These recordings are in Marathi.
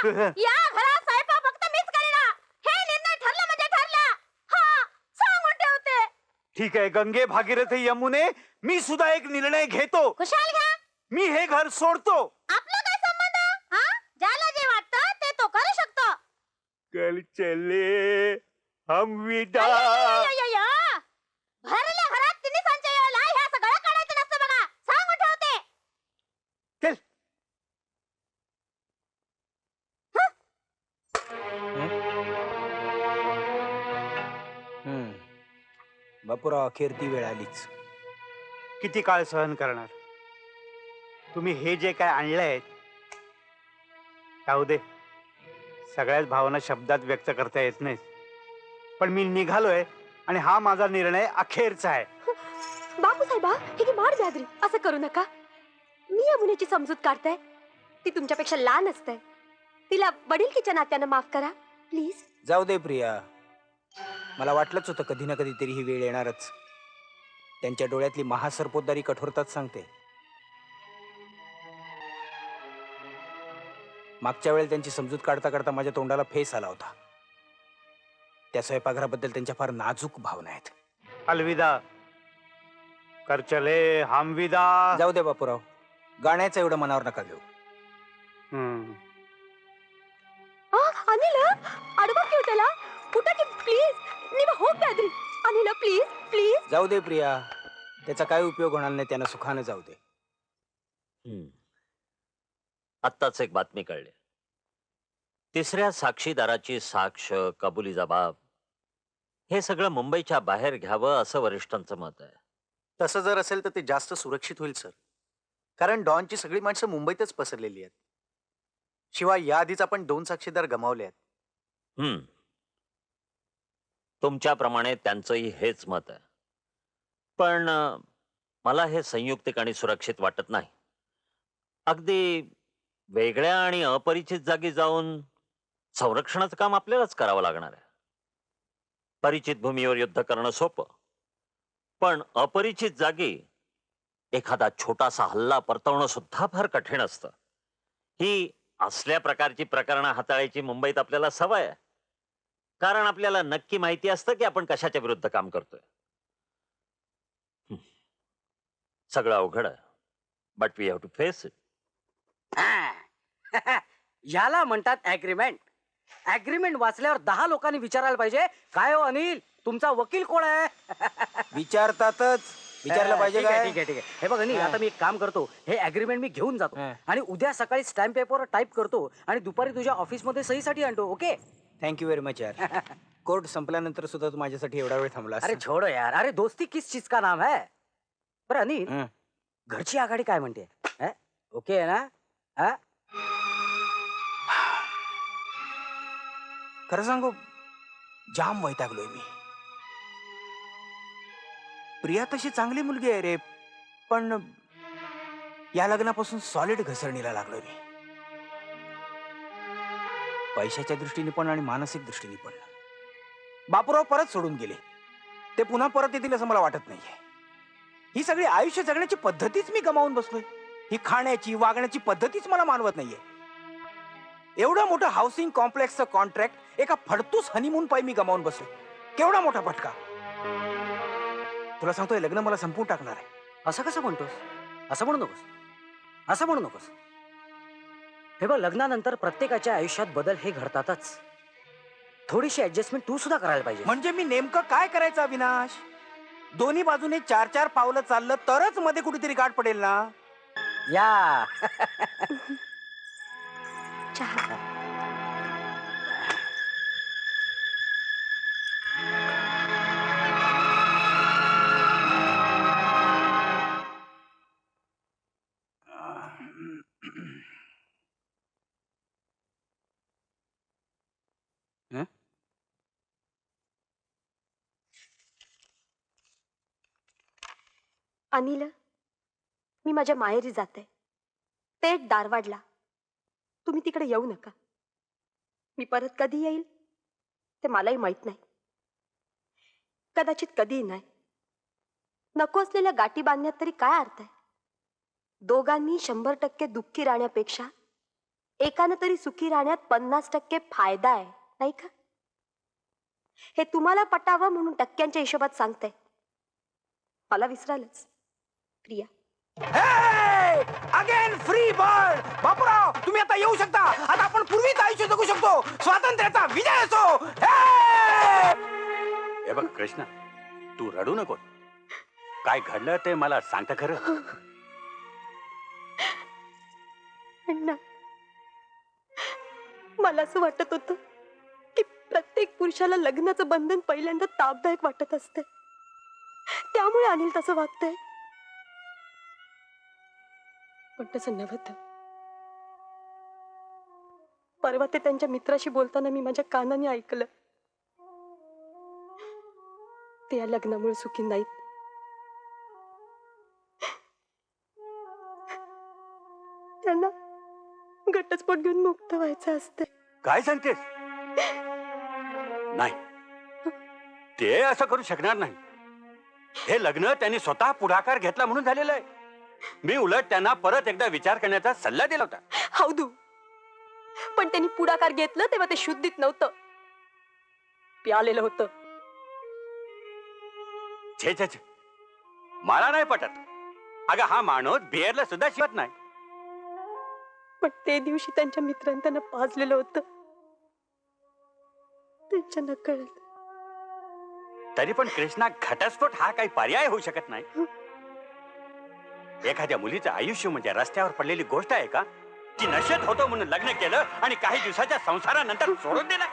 या घरात स्वयंपाक फक्त मीच करेना. हे निर्णय ठरलं म्हणजे ठरला. हा सांगून ठेवते. ठीक आहे गंगे भागीरथी यमुने मी सुद्धा एक निर्णय घेतो. खुशाल घ्या. मी हे घर सोडतो. आपलं काय संबंध? हा? ज्याला जे वाटतं ते तो करू शकतो. कल चले हम विदा. बापूराव अखेर ती वेळ आलीच. किती काळ सहन करणार? तुम्ही हे जे काय आणलंय राहू दे. सगळ्याच भावना शब्दात व्यक्त करता येत नाहीत. पण मी निघालोय आणि हा माझा निर्णय अखेरचा आहे. बापू साहेबा ही की मार ब्यादरी असं करू नका. मी या मुलीची समजूत काढताय. ती तुमच्यापेक्षा लहान असते तिला वडीलकीच्या नात्यानं माफ करा. प्लीज. जाऊ दे प्रिया. मला वाटलंच होतं कधी ना कधी तरी ही वेळ येणारच. त्यांच्या डोळ्यातली महासर्पोद्दारी कठोरताच सांगते. मागच्या वेळेला त्यांची समजूत काढता काढता माझ्या तोंडाला फेस आला होता. त्या स्वयंपाकघराबद्दल त्यांच्या फार नाजूक भावना आहेत. अलविदा. कर चले हम विदा जाऊ दे बापूराव. गाण्याचं एवढं मनावर नका घेऊ. हम्म. अनिल आडवा ठेव त्याला. उठा की प्लीज निवा हो ब्यादरी. अनिल प्लीज प्लीज जाऊ दे प्रिया. त्याचा काय उपयोग होणार नाही त्यानं सुखानं जाऊ दे. हम्म. आत्ताच एक बातमी कळली. तिसऱ्या साक्षीदाराची साक्ष कबुली जबाब हे सगळं मुंबईच्या बाहेर घ्यावं असं वरिष्ठांचं मत आहे. तसं जर असेल तर ते जास्त सुरक्षित होईल सर. कारण डॉनची सगळी माणसं मुंबईतच पसरलेली आहेत. शिवाय याआधीच आपण दोन साक्षीदार गमावले आहेत. हम्म. तुमच्याप्रमाणे त्यांचंही हेच मत आहे. पण मला हे संयुक्तिक आणि सुरक्षित वाटत नाही. अगदी वेगळ्या आणि अपरिचित जागी जाऊन संरक्षणाचं काम आपल्यालाच करावं लागणार आहे. परिचित भूमीवर युद्ध करणं सोपं. पण अपरिचित जागी एखादा छोटासा हल्ला परतवणं सुद्धा फार कठीण असतं. ही असल्या प्रकारची प्रकरणं हाताळायची मुंबईत आपल्याला सवय आहे. कारण आपल्याला नक्की माहिती असतं की आपण कशाच्या विरुद्ध काम करतोय. हं. सगळं अवघड but we have to face it याला म्हणतात अग्रीमेंट अग्रीमेंट वाचल्यावर दहा लोकांनी विचारायला पाहिजे काय हो अनिल? तुमचा वकील कोण आहे? विचारतातच. विचारलं पाहिजे ठीक आहे, काय? ठीक आहे ठीक आहे. हे बघ अनिल हा. आता मी एक काम करतो. हे अग्रीमेंट मी घेऊन जातो. आणि उद्या सकाळी स्टॅम्प पेपर टाईप करतो आणि दुपारी तुझ्या ऑफिसमध्ये सहीसाठी आणतो ओके थँक्यू व्हेरी मच यार. कोर्ट संपल्यानंतर सुद्धा तू माझ्यासाठी एवढा वेळ थांबला अरे छोडो यार. अरे दोस्ती किस चीज का नाम है? बरं अनिल हं. घरची आघाडी काय म्हणते? हं? ओके आहे ना? हा? खरं सांगू जाम वैतागलोय मी. प्रिया तशी चांगली मुलगी आहे रे पण या लग्नापासून सॉलिड घसरणीला लागलोय मी. पैशाच्या दृष्टीने पण आणि मानसिक दृष्टीने पण. बापूराव परत सोडून गेले. ते पुन्हा परत येतील असं मला वाटत नाहीये. ही सगळी आयुष्य जगण्याची पद्धतीच मी गमावून बसलोय. ही खाण्याची वागण्याची पद्धतीच मला मानवत नाहीये. एवढं मोठं हाऊसिंग कॉम्प्लेक्सचं कॉन्ट्रॅक्ट एका फडतूस हनीमून पायी मी गमावून बसलो केवढा मोठा फटका? तुला सांगतोय लग्न मला संपवून टाकणार आहे. असं कसं म्हणतोस? असं म्हणू नकोस. असं म्हणू नकोस. हे बघ लग्नानंतर प्रत्येकाच्या आयुष्यात बदल हे घडतातच. थोडीशी ऍडजस्टमेंट तू सुद्धा करायला पाहिजे. म्हणजे मी नेमकं काय करायचं अविनाश? दोन्ही बाजूने चार चार पावलं चाललं तरच मध्ये कुठेतरी गाठ पडेल ना? या. चहा. अनिल मी माझ्या माहेरी जाते. पेट दारवाडला. तुम्ही तिकडे येऊ नका. मी परत कधी येईल ते मलाही माहीत नाही. कदाचित कधीही नाही. नको असलेल्या गाठी बांधण्यात तरी काय अर्थ आहे? दोघांनी शंभर टक्के दुःखी राहण्यापेक्षा एकानं तरी सुखी राहण्यात पन्नास टक्के फायदा आहे नाही का? हे तुम्हाला पटावं म्हणून टक्क्यांच्या हिशोबात सांगते. मला विसरालच. Priya again free bird Bapurao तुम्ही आता येऊ शकता. आता आपण पूर्वीच आयुष्य जगू शकतो. स्वातंत्र्याचा विजय असो. हे! हे बघ कृष्ण तू रडू नको. काय घडलं ते मला सांगता खरं? अण्णा मला असं वाटत होतं की प्रत्येक पुरुषाला लग्नाचं बंधन पहिल्यांदा तापदायक वाटत असते त्यामुळे अनिल तसं वागतंय. पण तसं नव्हतं. परवा ते त्यांच्या मित्राशी बोलताना मी माझ्या कानाने ऐकलं. ते या लग्नामुळे सुखी नाहीत. त्यांना घटस्फोट घेऊन मुक्त व्हायचं असते काय सांगतेस? नाही. ते असं करू शकणार नाही. हे लग्न त्यांनी स्वतः पुढाकार घेतला म्हणून झालेलं आहे. मी उलट त्यांना परत एकदा विचार करण्याचा सल्ला दिला होता. हौदू पण त्यांनी पुढाकार घेतलं तेव्हा ते शुद्धीत नव्हतं. प्यालेलं होतं. छे छे छे. मला नाही पटत. अगं हा माणूस बिअरला सुद्धा शिवत नाही. पण ते दिवशी त्यांच्या मित्रांनी त्यांना पाजलेलं होतं. त्यांच्या नकळत तरी पण कृष्णा घटस्फोट हा काही पर्याय होऊ शकत नाही. एखाद्या मुलीचं आयुष्य म्हणजे रस्त्यावर पडलेली गोष्ट आहे का? ती नशेत होतो म्हणून लग्न केलं आणि काही दिवसाच्या संसारानंतर सोडून दिलं.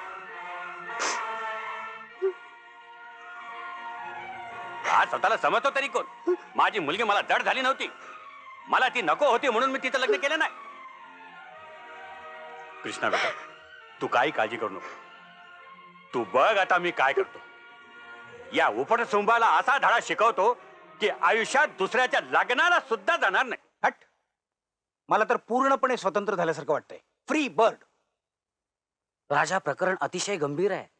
हा स्वतःला समजतो तरी कोण? माझी मुलगी मला जड झाली नव्हती. मला ती नको होती म्हणून मी तिचं लग्न केलं नाही. कृष्णा बेटा तू काही काळजी करू नको. तू बघ आता मी काय करतो. या उपटसुंबाला असा धडा शिकवतो की आयुष्यात दुसऱ्याच्या लग्नाला सुद्धा जाणार नाही. हट. मला तर पूर्णपणे स्वतंत्र झाल्यासारखं वाटतंय. फ्री बर्ड राजा प्रकरण अतिशय गंभीर आहे.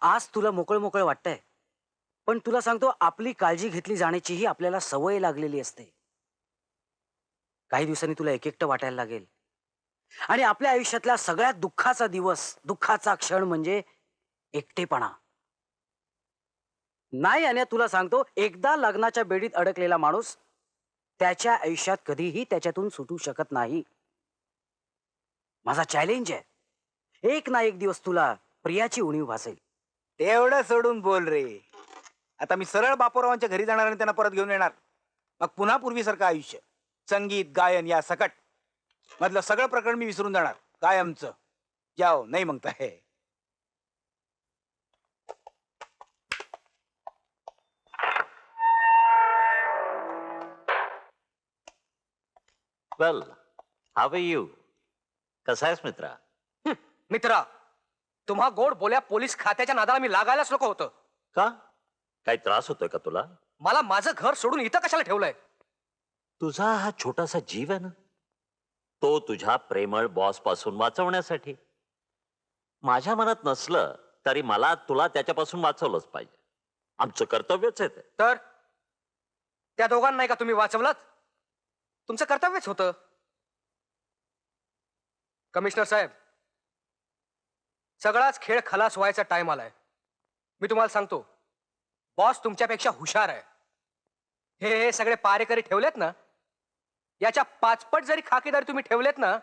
आज तुला मोकळ मोकळ वाटतंय. पण तुला सांगतो आपली काळजी घेतली जाण्याचीही आपल्याला सवय लागलेली असते. काही दिवसांनी तुला एक एकटं वाटायला लागेल. आणि आपल्या आयुष्यातला सगळ्यात दुःखाचा दिवस दुःखाचा क्षण म्हणजे एकटेपणा. नाही आणि तुला सांगतो एकदा लग्नाच्या बेडीत अडकलेला माणूस त्याच्या आयुष्यात कधीही त्याच्यातून सुटू शकत नाही. माझा चॅलेंज आहे. एक ना एक दिवस तुला प्रियाची उणीव भासेल. तेवढं सोडून बोल रे. आता मी सरळ बापूरावांच्या घरी जाणार आणि त्यांना परत घेऊन येणार. मग पुन्हा पूर्वीसारखं आयुष्य. संगीत गायन या सकट. मधलं सगळं प्रकरण मी विसरून जाणार. कायमचं. जाओ नाही म्हणता हे वेल हाव यू कसा आहेस मित्रा? मित्रा तुम्हा गोड बोल्या पोलीस खात्याच्या नादाला मी लागायलाच नको होतं. का? काही त्रास होतोय का तुला? मला माझं घर सोडून इथं कशाला ठेवलंय? तुझा हा छोटासा जीव आहे ना तो तुझ्या प्रेमळ बॉसपासून वाचवण्यासाठी. माझ्या मनात नसलं तरी मला तुला त्याच्यापासून वाचवलंच पाहिजे. आमचं कर्तव्यच आहे ते. तर? त्या दोघांना का तुम्ही वाचवलात? तुमचं कर्तव्यच होतं. कमिशनर साहेब सगळाच खेळ खलास व्हायचा टाइम आलाय. मी तुम्हाला सांगतो बॉस तुमच्यापेक्षा हुशार आहे. हे हे सगळे पारेकरी ठेवलेत ना याच्या पाचपट जरी खाकीदारी तुम्ही ठेवलेत ना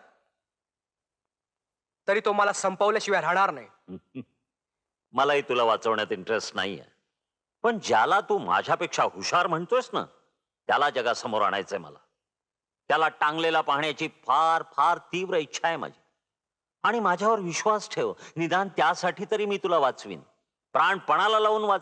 तरी तो मला संपवल्याशिवाय राहणार नाही. मलाही तुला वाचवण्यात इंटरेस्ट नाहीये. पण ज्याला तू माझ्यापेक्षा हुशार म्हणतोयस ना त्याला जगासमोर आणायचंय मला. त्याला टांगलेला पाहण्याची फार फार तीव्र इच्छा आहे माझी. आणि माझ्यावर विश्वास ठेव. निदान त्यासाठी तरी मी तुला वाचवीन. प्राणपणाला लावून वाच